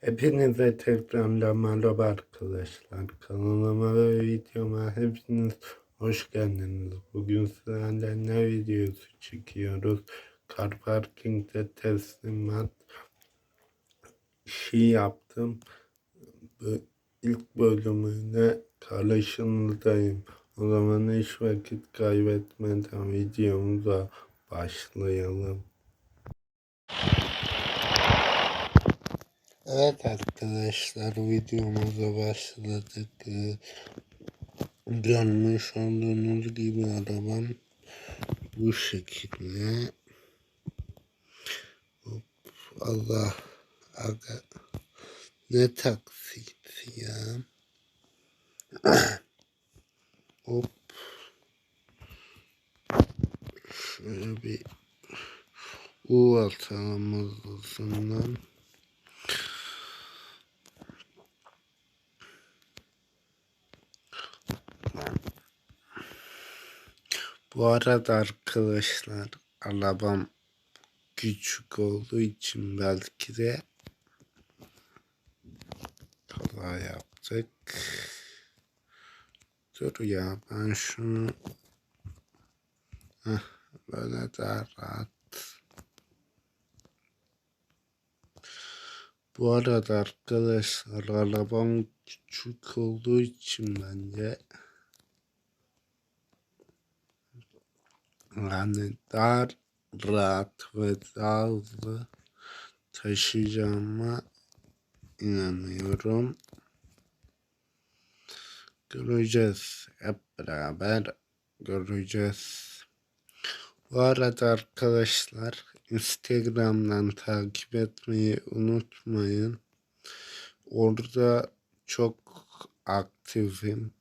Hepinize tekrardan merhaba arkadaşlar. Kanalıma ve videoma hepiniz hoş geldiniz. Bugün sizlerle ne videosu çekiyoruz? Car Parking'de teslimat şey yaptım. İlk bölümüne karşınızdayım. O zaman hiç vakit kaybetmeden videomuza başlayalım. Evet arkadaşlar videomuza başladık. Görmüş olduğunuz gibi arabam bu şekilde. Hop, Allah aga ne taksit ya. Hop. Şöyle bir U atalım hızlısından. Bu arada arkadaşlar arabam küçük olduğu için belki de kaza yaptık. Dur ya ben şunu Heh, böyle daha rahat. Bu arada arkadaşlar arabam küçük olduğu için bence daha rahat ve hızlı taşıyacağıma inanıyorum. Göreceğiz. Hep beraber göreceğiz. Bu arada arkadaşlar Instagram'dan takip etmeyi unutmayın. Orada çok aktifim.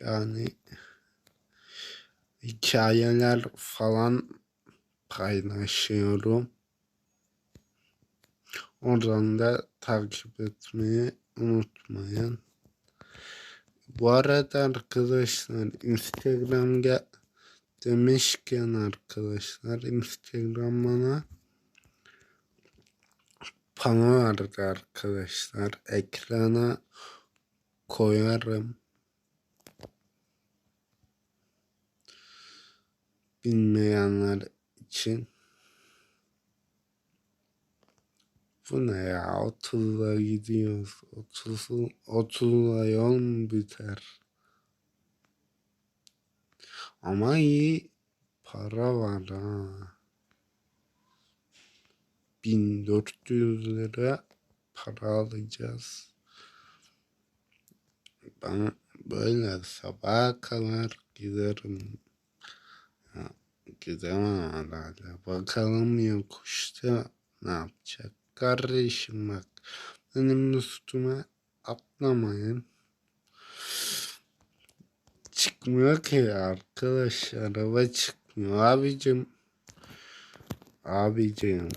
Yani hikayeler falan paylaşıyorum. Oradan da takip etmeyi unutmayın. Bu arada arkadaşlar Instagram'da demişken arkadaşlar Instagram bana pano vardı arkadaşlar. Ekrana koyarım. Bilmeyenler için. Bu ne ya? 30'la gidiyoruz. 30, 30'la yol mu biter? Ama iyi para var ha. 1400 lira para alacağız. Ben böyle sabaha kadar giderim. Gidemem herhalde. Bakalım yokuşta ne yapacak? Kardeşim bak benim üstüme atlamayın. Çıkmıyor ki arkadaş araba çıkmıyor abicim. Abicim.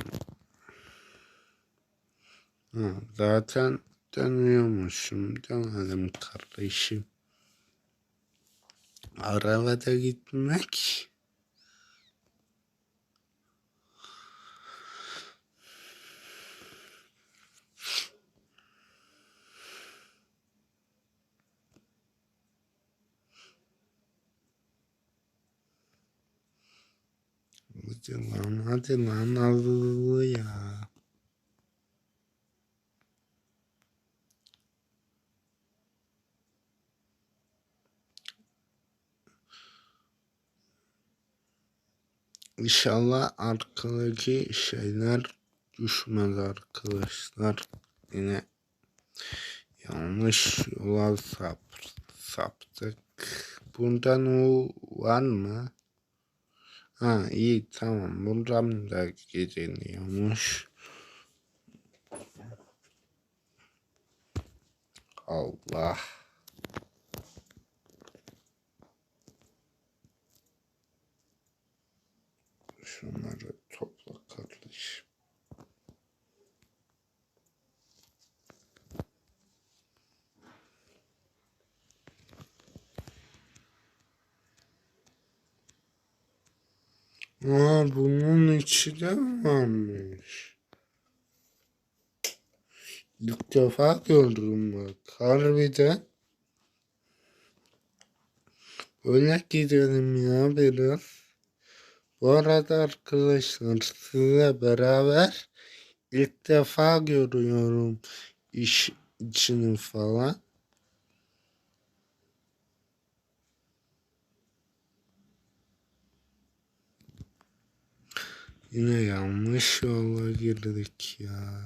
Ha, zaten dönüyormuşum. Dönelim kardeşim. Arabada gitmek. Hadi lan hadi lan hızlı ya. İnşallah arkadaki şeyler düşmez arkadaşlar. Yine yanlış yola sap, saptık. Bundan o var mı? Ha iyi tamam. Buradan da gidiliyormuş. Allah. Aa bunun içi de varmış. İlk defa gördüm bak. Harbiden. Öyle gidelim ya biraz. Bu arada arkadaşlar sizle beraber ilk defa görüyorum iş içini falan. Yine yanlış yola girdik ya.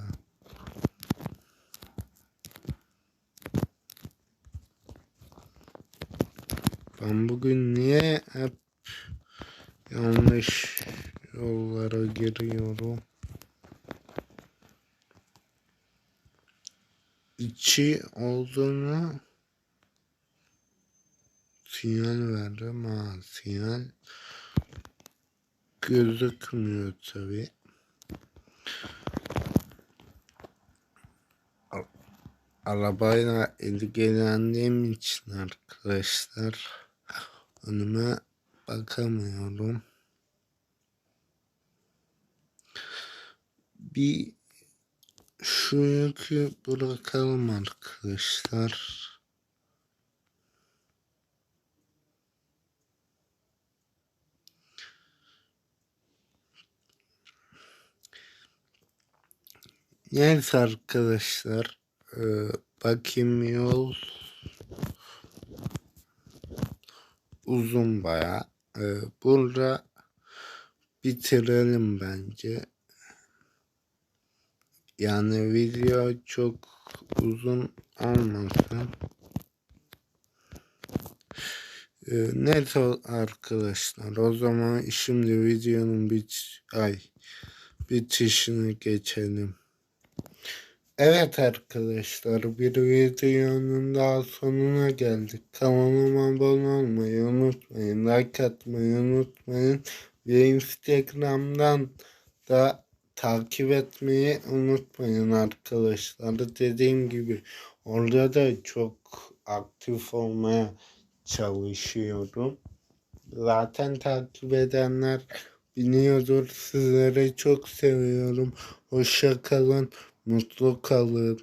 Ben bugün niye hep yanlış yollara giriyorum? İçi olduğunu sinyal verdim ha sinyal gözükmüyor tabi. Arabayla ilgilendiğim için arkadaşlar önüme bakamıyorum. Bir şu yükü bırakalım arkadaşlar. Neyse arkadaşlar. Ee, bakayım yol uzun baya. Ee, burada bitirelim bence. Yani video çok uzun olmasın. Ee, neyse arkadaşlar o zaman şimdi videonun bit ay bitişine geçelim. Evet arkadaşlar bir videonun daha sonuna geldik. Kanalıma abone olmayı unutmayın. Like atmayı unutmayın. Ve Instagram'dan da takip etmeyi unutmayın arkadaşlar. Dediğim gibi orada da çok aktif olmaya çalışıyorum. Zaten takip edenler biliyordur. Sizleri çok seviyorum. Hoşça kalın. Mutlu kalın.